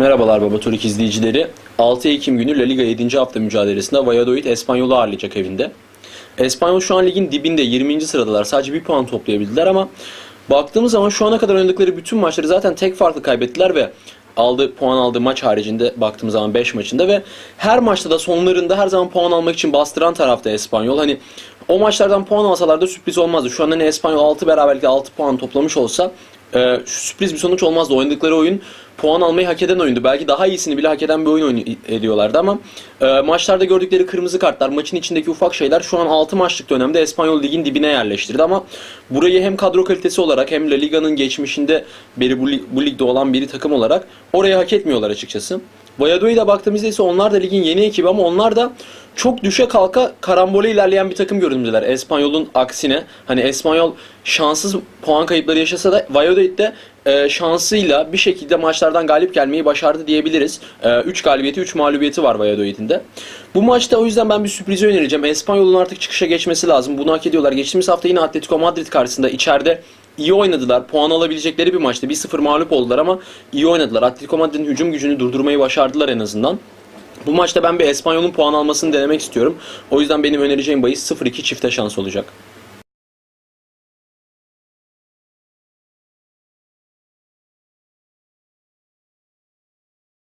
Merhabalar Baba Turik izleyicileri. 6 Ekim günü La Liga 7. hafta mücadelesinde Valladolid Espanyol'u ağırlayacak evinde. Espanyol şu an ligin dibinde 20. sıradalar. Sadece bir puan toplayabildiler ama baktığımız zaman şu ana kadar oynadıkları bütün maçları zaten tek farklı kaybettiler ve aldığı puan aldığı maç haricinde baktığımız zaman 5 maçında ve her maçta da sonlarında her zaman puan almak için bastıran tarafta Espanyol. Hani o maçlardan puan alsalar da sürpriz olmazdı. Şu an hani Espanyol 6 beraberlikle 6 puan toplamış olsa e, sürpriz bir sonuç olmazdı. Oynadıkları oyun puan almayı hak eden oyundu. Belki daha iyisini bile hak eden bir oyun ediyorlardı ama e, maçlarda gördükleri kırmızı kartlar, maçın içindeki ufak şeyler şu an 6 maçlık dönemde Espanyol ligin dibine yerleştirdi ama burayı hem kadro kalitesi olarak hem La Liga'nın geçmişinde beri bu, lig- bu ligde olan bir takım olarak oraya hak etmiyorlar açıkçası. Valladolid'e baktığımızda ise onlar da ligin yeni ekibi ama onlar da çok düşe kalka karambole ilerleyen bir takım görünümdeler. Espanyol'un aksine hani Espanyol şanssız puan kayıpları yaşasa da Valladolid de e, şansıyla bir şekilde maçlardan galip gelmeyi başardı diyebiliriz. 3 galibiyeti 3 mağlubiyeti var Valladolid'in de. Bu maçta o yüzden ben bir sürprizi önereceğim. Espanyol'un artık çıkışa geçmesi lazım. Bunu hak ediyorlar. Geçtiğimiz hafta yine Atletico Madrid karşısında içeride iyi oynadılar. Puan alabilecekleri bir maçtı. 1-0 mağlup oldular ama iyi oynadılar. Atletico Madrid'in hücum gücünü durdurmayı başardılar en azından. Bu maçta ben bir Espanyol'un puan almasını denemek istiyorum. O yüzden benim önereceğim bahis 0-2 çifte şans olacak.